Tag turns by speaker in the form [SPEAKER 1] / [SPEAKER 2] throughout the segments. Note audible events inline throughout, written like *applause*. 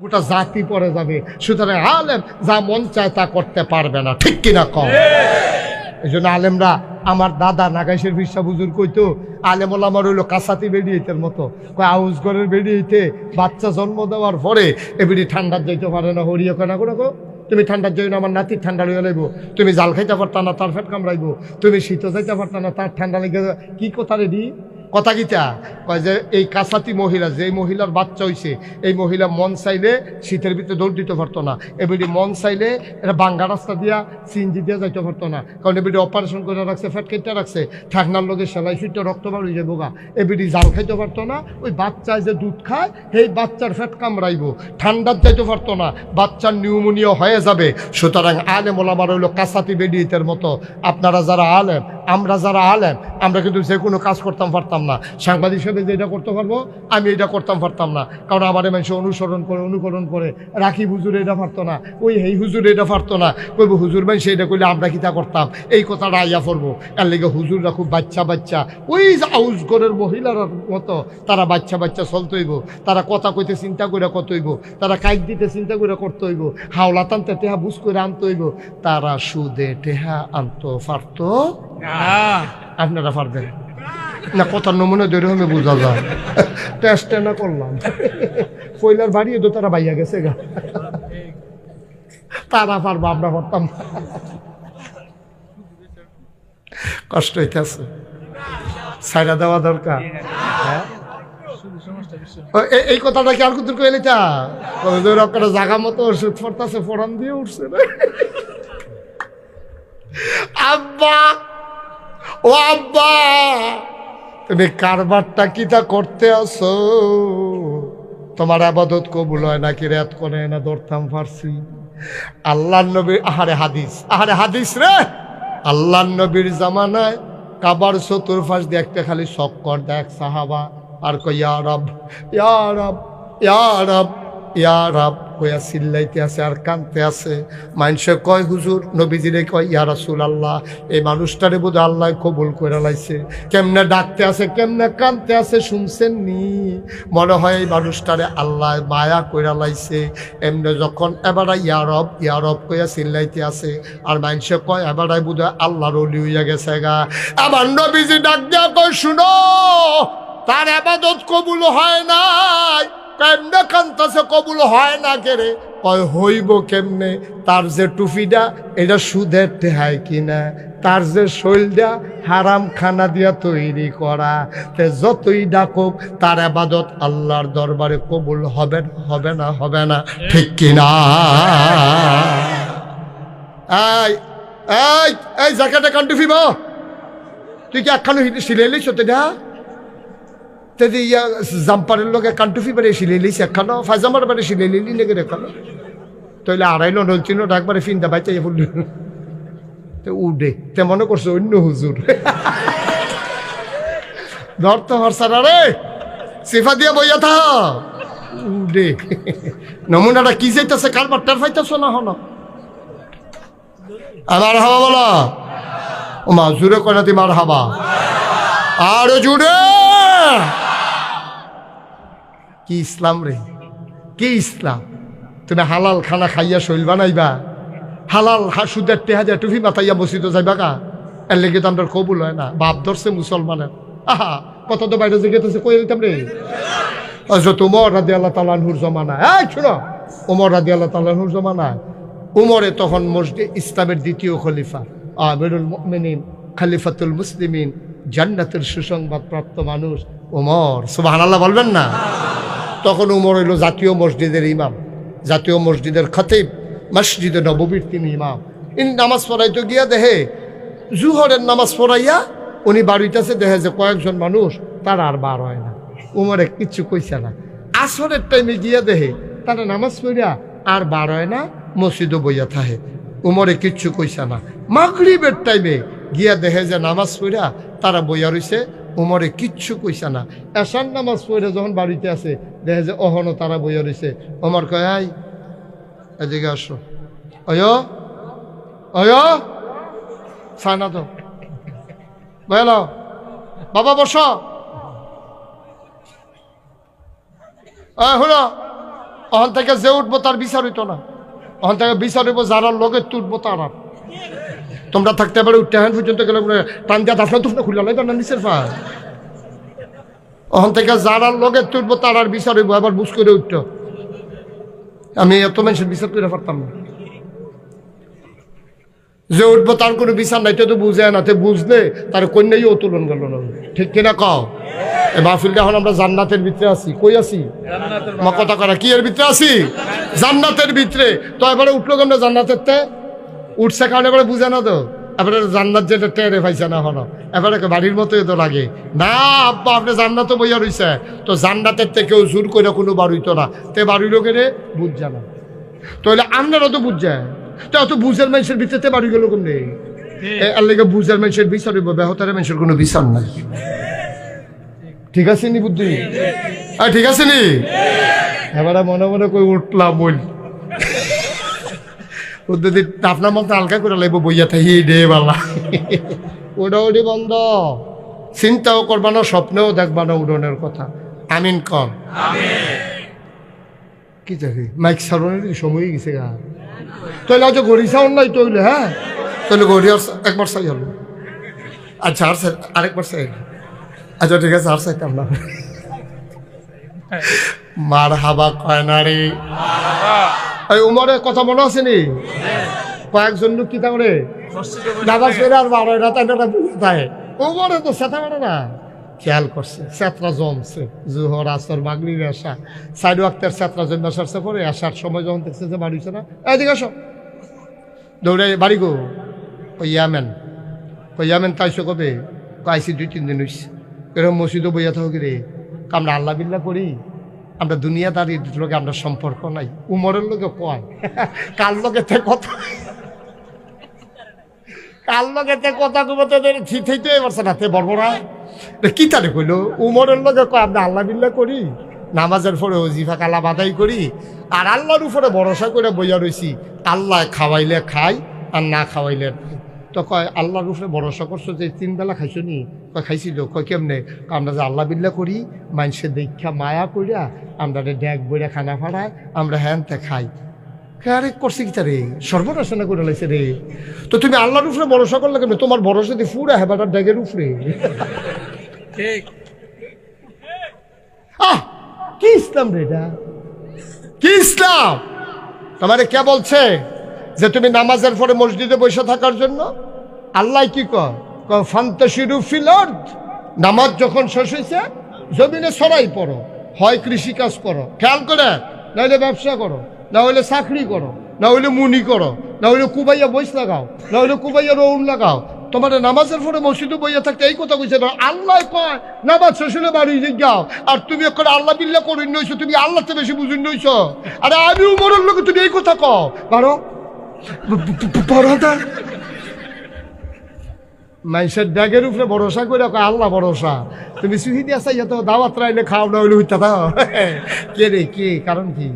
[SPEAKER 1] গোটা জাতি পরে যাবে। সুতরাং আলেম যা মন চায় তা করতে পারবে না। ঠিক কিনা কম? এই জন্য আলেমরা, আমার দাদা নাগাইশের বিশ্বাস বুজুর কইতো আলেম আমার হইল কাসাতি বেরিয়েতের মতো। আউস ঘরের বেরিয়েতে বাচ্চা জন্ম দেওয়ার পরে এবিডি ঠান্ডার যাইতে পারে না হরিয়ে কেনা করে তুমি ঠান্ডার জন্য আমার নাতির ঠান্ডা লইয়া লাইব। তুমি জাল খাইতে পারতা না, তার ফেট কামড়াইব। তুমি শীত যাইতে পারতা না, তার ঠান্ডা লেগে কি কথা রেডি কথা গীতা কয় যে, এই কাসাতি মহিলা যে মহিলার বাচ্চা হইছে, এই মহিলা মন চাইলে শীতের ভিতরে দৌড় দিতে পারতো না। এবিডি মন চাইলে এটা বাঙ্গা রাস্তা দিয়া সিনজি দিয়া যাইতে পারতো না। কারণ এবিডি অপারেশন করে রাখছে, ফ্যাট কেটে রাখছে। ঠাকনার লগে সেলাই ফিটে রক্ত বার হয়ে যাব গা। এবিডি জাল খাইতে পারতো না। ওই বাচ্চায় যে দুধ খায়, সেই বাচ্চার ফ্যাট কামড়াইব। ঠান্ডার যাইতে পারতো না। বাচ্চার নিউমোনিয়া হয়ে যাবে। সুতরাং আলেম ওলামার হইল কাসাতি বেডিয়েতের মতো। আপনারা যারা আলেম আমরা যারা আলেম, আমরা কিন্তু যে কোনো কাজ করতাম পারতাম না। সাংবাদিক হিসেবে যে এটা করতে পারব, আমি এটা করতাম পারতাম না। কারণ আমার মানুষ অনুসরণ করে, অনুকরণ করে, রাখি হুজুর এটা পারতো না। ওই হেই হুজুর এটা পারতো না। কইব, হুজুর মানুষ এটা করলে আমরা কিতা করতাম? এই কথাটা আইয়া পড়ব। এর লেগে হুজুররা খুব বাচ্চা বাচ্চা। ওই যে আউস ঘরের মহিলার মতো, তারা বাচ্চা বাচ্চা চলতইব তারা কথা কইতে চিন্তা করে কতইব তারা কাইক দিতে চিন্তা করে করতে হইব। হাওলা টানতে টেহা বুঝ করে আনতে হইব। তারা সুদে টেহা আনতো পারতো আপনারা পারবেন। না, কথার নমুনা ধরে আমি বোঝা যায়। টেস্ট না করলাম। পয়লার বাড়িয়ে তো তারা বাইয়া গেছে গা। তারা পারব, আমরা পারতাম কষ্ট হইতেছে। সাইডা দেওয়া দরকার। হ্যাঁ? এই কথাটা কি আর কুতুর কইলে তা আপনারা জাগা মতো ওষুধ পড়তাছে, ফোড়ান দিয়ে উঠছে আব্বা! ও আব্বা, তুমি কারবারটা কিটা করতে আসো? তোমার আবাদত কবুল হয় নাকি? রেত করে না ধরতাম ফার্সি। আল্লাহ নবীর আহারে হাদিস আহারে হাদিস রে! আল্লাহ নবীর জামানায় কাবার চতুর্ফাস দেখতে খালি চক্কর দেখ, সাহাবা। আর কই ইয়ারব ইয়ারব ইয়ারব ইয়ারব কইয়া চিল্লাইতে আছে, আর কানতে আছে। মানুষে কয়, হুজুর? নবীজিরে কয়, ইয়া রাসূল আল্লাহ এই মানুষটারে বোধ আল্লাহ কবুল করে লাইছে। কেমনে ডাকতে আছে, কেমনে কানতে আছে শুনছেন নি? মনে হয় এই মানুষটারে আল্লাহ মায়া কইরা লাইছে। এমনি যখন এবারে ইয়ারব ইয়ারব কইয়া চিল্লাইতে আছে, আর মানুষে কয়, এবারে বোধ আল্লাহর অলি হইয়া গেছে গা। আবার নবীজি ডাক দিয়া কয়, শুনো, তার আবাদত কবুল হয় নাই। কবুল হয় না কেরে কয় হইব কেমনে? তার যে টুপিটা এটা সুদের টেহায় কিনা? তার যে শৈলটা হারাম খানা দিয়া তৈরি করা। তে যতই ডাকুক তার আবাদত আল্লাহর দরবারে কবুল হবে না, হবে না হবে না। ঠিক কিনা? এই এই জায়গাটা কান টুফিব তুই কি একখানো সিলাইলি সত্যি না তেদি ইয়া জাম্পারের লগে কান্টুফি বাড়ি সিলাই লিস একখানো ফাইজামার বাড়ি সিলাই লিলি লেগে রেখানো তইলে আড়াইলো নলচিনো একবারে ফিনটা বাইতে ফুল তো উডে, তে মনে করছ অন্য হুজুর। ধর তো হরসারা রে, সিফা দিয়া বইয়া থা উডে। নমুনাটা কি যাইতেছে, কার বাট্টার ফাইতেছ না হন আমার হাবা বলা? ও মা, জুড়ে কয় না তুই মার হাবা আর জুড়ে! কি ইসলাম রে? কি ইসলাম? তুমি হালাল খানা খাইয়া শৈল বানাইবা? হালাল হাসুদের টেহাজা টুফি মাথাইয়া বসিত যাইবা কা? এর লেগে তো আমরা কবুল হয় না। বাপ ধরছে মুসলমানের। আহা কত তো বাইরে জিজ্ঞেস কই দিতাম রে? হজরত উমর রাদি আল্লাহ তালানহুর জমানা এই, শুনো, উমর রাদি আল্লাহ তালানহুর জমানা উমরে তখন মসজিদ ইসলামের দ্বিতীয় খলিফা। আমিরুল মুমিনিন, খালিফাতুল মুসলিমিন, জান্নাতের সুসংবাদ প্রাপ্ত মানুষ উমর। সুবাহান আল্লাহ বলবেন না? তখন উমর হইল জাতীয় মসজিদের ইমাম, জাতীয় মসজিদের খতিব, মসজিদে নববীর তিনি ইমাম। ইন নামাজ পড়াইতে গিয়া দেহে জুহরের নামাজ পড়াইয়া উনি বাড়িতেছে দেখে যে কয়েকজন মানুষ, তার আর বার হয় না। উমরে কিচ্ছু কইছে না। আসরের টাইমে গিয়া দেহে তারা নামাজ পড়িয়া আর বার হয় না মসজিদও বইয়া থাহে উমরে কিচ্ছু কইছে না। মাগরিবের টাইমে গিয়া দেখে যে নামাজ পড়িয়া তারা বইয়া রইছে, উমরে কিচ্ছু কইছে না। এসান নামাজ পড়ে যখন বাড়িতে আছে দেখে যে অহনো তারা বইয়া রইছে। ওমর কয়, আই, এদিকে আসো। অয় অয় সানা তো বল বাবা, বস। হলো ওখান থেকে যে উঠবো তার বিচার হইতো না। ওখান থেকে বিচার হইব যারা লগে তুটবো তারা। তোমরা থাকতে পারে, উঠতে হ্যান পর্যন্ত গেলে টান দিয়া দাফনা তুফনা খুললা লাইবা না নিচের পা ওখান থেকে যারা লগে তুটবো তারার বিচার হইব, আবার বুঝ করে উঠত। আমি এত মানুষের বিচার করে পারতাম না। যে উঠবো, তার কোনো বিচার নাই, তো বুঝে না, তে বুঝলে তার কন্যাই উত্তোলন গেল না। ঠিক কিনা কও? এ মাহফিলটা এখন আমরা জান্নাতের ভিতরে আছি। কই আছি? আমার কথা করা। কি এর ভিতরে আছি? জান্নাতের ভিতরে। তো এবারে উঠল কেমন জান্নাতের তে? উঠছে কারণ এবারে বুঝে না তো? এবারে জান্নাত যেটা টেরে পাইছে না হলো এবারে বাড়ির মতোই তো লাগে। না আব্বা আপনি জান্নাতও বইয়া রইছে। তো জান্নাতের থেকেও জোর করে কোনো বাড়িতো না। তে বাড়ির লোকেরে বুঝছে না। তাহলে আপনারা তো বুঝছে তো অত বুঝের মানুষের ভিতরে বাড়ি গেল কোন নেই এর লেগে বুঝের মানুষের বিচার বেহতারের মানুষের কোনো বিচার নাই। ঠিক আছে নি বুদ্ধি? আহ, ঠিক আছে নি? এবারে মনে মনে কই উঠলাম বল বুদ্ধি আপনার মতো হালকা করে লাগবো বইয়া থাকি ডে বালা। ওটি বন্ধ। চিন্তাও করবা না, স্বপ্নেও দেখবা না উড়নের কথা। আমিন কর কি চাকরি মাইক সারণের সময় গেছে গা। তাহলে আজ গড়ি সাউন্ড নাই তৈলে হ্যাঁ? তাহলে গড়ি একবার চাই হলো। আচ্ছা আর চাই, আরেকবার চাই আচ্ছা ঠিক আছে, আর চাইতাম না। মার হাবা কয় না এই উমরের কথা মনে আছে নি? কয়েকজন লোক কি করে দাদা ফেরে আর বারো রাত একটা বুঝে উমরে তো সেটা মানে না। খেয়াল করছে, সেতরা জমছে। জুহর, আসর মাগরি আসা সাইড ওয়াক্তের সেতরা জন্য আসার পরে আসার সময় যখন দেখছে যে বাড়ি না, এদিকে আসো। দৌড়ে, বাড়ি গো। ওই ইয়ামেন? ওই ইয়ামেন তাইছো কবে? আইসি দুই, তিন দিন হইছে। এরকম মসজিদও বইয়া থাকি রে? আমরা আল্লাহ বিল্লাহ করি। আমরা দুনিয়াদারির লোকে আমরা সম্পর্ক নাই। উমরের লোকে কয়? কার লোকে তে কথা? কার লোকে তে কথা কব তোদের থিতেইতে পারছে না। তে বর্বরা কি তারে কইল? উমরের লোকে কয়, আমরা আল্লাহ বিল্লাহ করি, নামাজের পরে অজিফা কালা বাদাই করি, আর আল্লাহর উপরে ভরসা করে বইয়া রইছি, আল্লাহ খাওয়াইলে খাই, আর না খাওয়াইলে। তো কয় আল্লাহর উপরে ভরসা করছ যে তিন বেলা খাইছো নি? কয় খাইছিল কয় কেমনে? আমরা যে আল্লাহ বিল্লা করি মানুষের দীক্ষা মায়া করিয়া আমরা রে ড্যাগ বইরা খানা ফাড়ায় আমরা হ্যানতে খাই। আরে করছে কি রে সর্বনাশনা করে লাইছে রে। তো তুমি আল্লাহর উপরে ভরসা করলে কেন তোমার ভরসা দিয়ে ফুরা হেবাটার ড্যাগের উপরে।
[SPEAKER 2] ঠিক।
[SPEAKER 1] আহ কি ইসলাম রে এটা? কি ইসলাম? তোমারে কে বলছে যে তুমি নামাজের পরে মসজিদে বসে থাকার জন্য? আল্লাহ কি কর ফান্তাসিরু ফিল নামাজ যখন শেষ হয়েছে জমিনে সরাই পড়ো। হয় কৃষিকাজ করো। খেয়াল করে? না হলে ব্যবসা করো। না হলে চাকরি করো। না হলে মুনি করো। না হলে কুবাইয়া বইস লাগাও। না হলে কুবাইয়া রৌন লাগাও। তোমার নামাজের পরে মসজিদে বইয়া থাকতে এই কথা কইছে না। আল্লাহ কয়, নামাজ শেষ বাড়ি যাও। আর তুমি এখন আল্লাহ বিল্লা করে নইছো, তুমি আল্লাহতে বেশি বুঝুন নইছো। আরে আমি উমরের লোকে তুমি এই কথা কও। বারো বড়টা মানুষের ড্যাগের উপরে ভরসা করে আল্লাহ ভরসা। তুমি সুহি দিয়া চাই তো দাওয়াত রাইলে খাও না হইলে হইতা দাও *laughs* কে রে, কে? কারণ কি?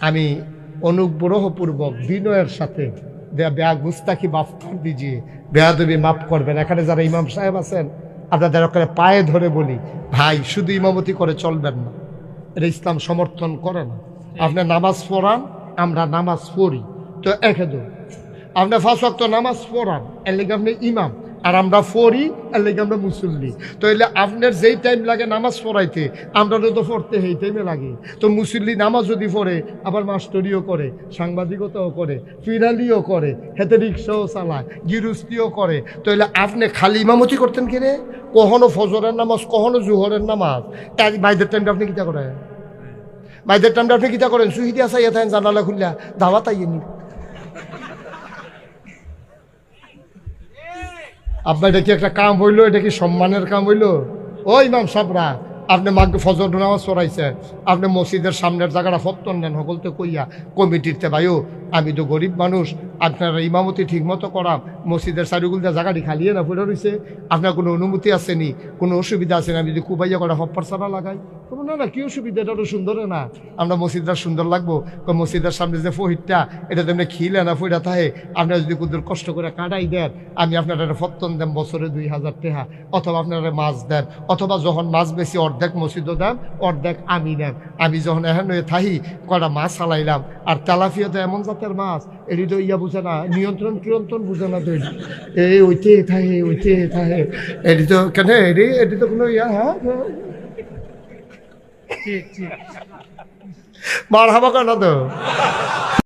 [SPEAKER 1] আমি অনুগ্রহপূর্বক বিনয়ের সাথে বেয়া গুস্তাকি মাফ কর দিজিয়ে বেয়াদবি মাফ করবেন। এখানে যারা ইমাম সাহেব আছেন, আপনাদের ওখানে পায়ে ধরে বলি, ভাই, শুধু ইমামতি করে চলবেন না। এটা ইসলাম সমর্থন করে না। আপনি নামাজ পড়ান, আমরা নামাজ পড়ি। তো একে আপনি ফার্স্ট ওয়াক্ত নামাজ পড়ান এর লেগে আপনি ইমাম। আর আমরা পড়ি, এর লেগে আমরা মুসল্লি। তো এলে আপনার যেই টাইম লাগে নামাজ পড়াইতে, আমরা তো পড়তে সেই টাইমে লাগে। তো মুসল্লি নামাজ যদি পড়ে, আবার মাস্টরিও করে, সাংবাদিকতাও করে, ফিরালিও করে হেতে রিক্সাও চালায় গিরুস্তিও করে। তো এলে আপনি খালি ইমামতি করতেন কিরে কখনো ফজরের নামাজ, কখনো জুহরের নামাজ। এক বাইদের টাইমটা আপনি কিতা করেন? বাইদের টাইমটা আপনি কিতা করেন? সুহিদি আসা ইয়ে থাকেন জানালা খুললা দাওয়াত আইয়েনি আপনার এটা কি একটা কাম হইল? এটা কি সম্মানের কাম হইল? ও ইমাম সাবরা আপনি মাগ ফজর নামাজ পড়াইছে, আপনি মসজিদের সামনের জায়গাটা ফত্তন নেন সকলতে কইয়া কমিটিরতে ভাইও, আমি তো গরিব মানুষ, আপনারা ইমামতি ঠিক মতো করাম মসজিদের চারিগুলতে জায়গাটি খালিয়ে না পড়ে রয়েছে আপনার কোনো অনুমতি আসেনি কোনো অসুবিধা আছে না? আমি যদি কুবাইয়া করা হপ্পার সারা লাগাই। তবু না না, কি অসুবিধা? এটা তো সুন্দর না। আমরা মসজিদটা সুন্দর লাগবো। মসজিদের সামনে যে ফহিরটা এটা তেমনি খিলে না ফইরা থাকে। আপনারা যদি কুদুর কষ্ট করে কাটাই দেন, আমি আপনার ফত্তন দেন বছরে দুই হাজার টাকা অথবা আপনারা মাছ দেন, অথবা যখন মাছ বেশি অর্ধেক অর্ধেক মসজিদও দাম অর্ধেক আমি নেম আমি যখন এখন থাহি কটা মাছ চালাইলাম। আর তেলাফিয়া তো এমন জাতের মাছ এটি তো ইয়া বুঝে না নিয়ন্ত্রণ কিয়ন্ত্রণ বুঝে না তো। এই ওইতে থাহে ওইতে থাহে এটি তো কেন এটি এটি তো কোনো ইয়া হ্যাঁ? মার হাবা কেন তো?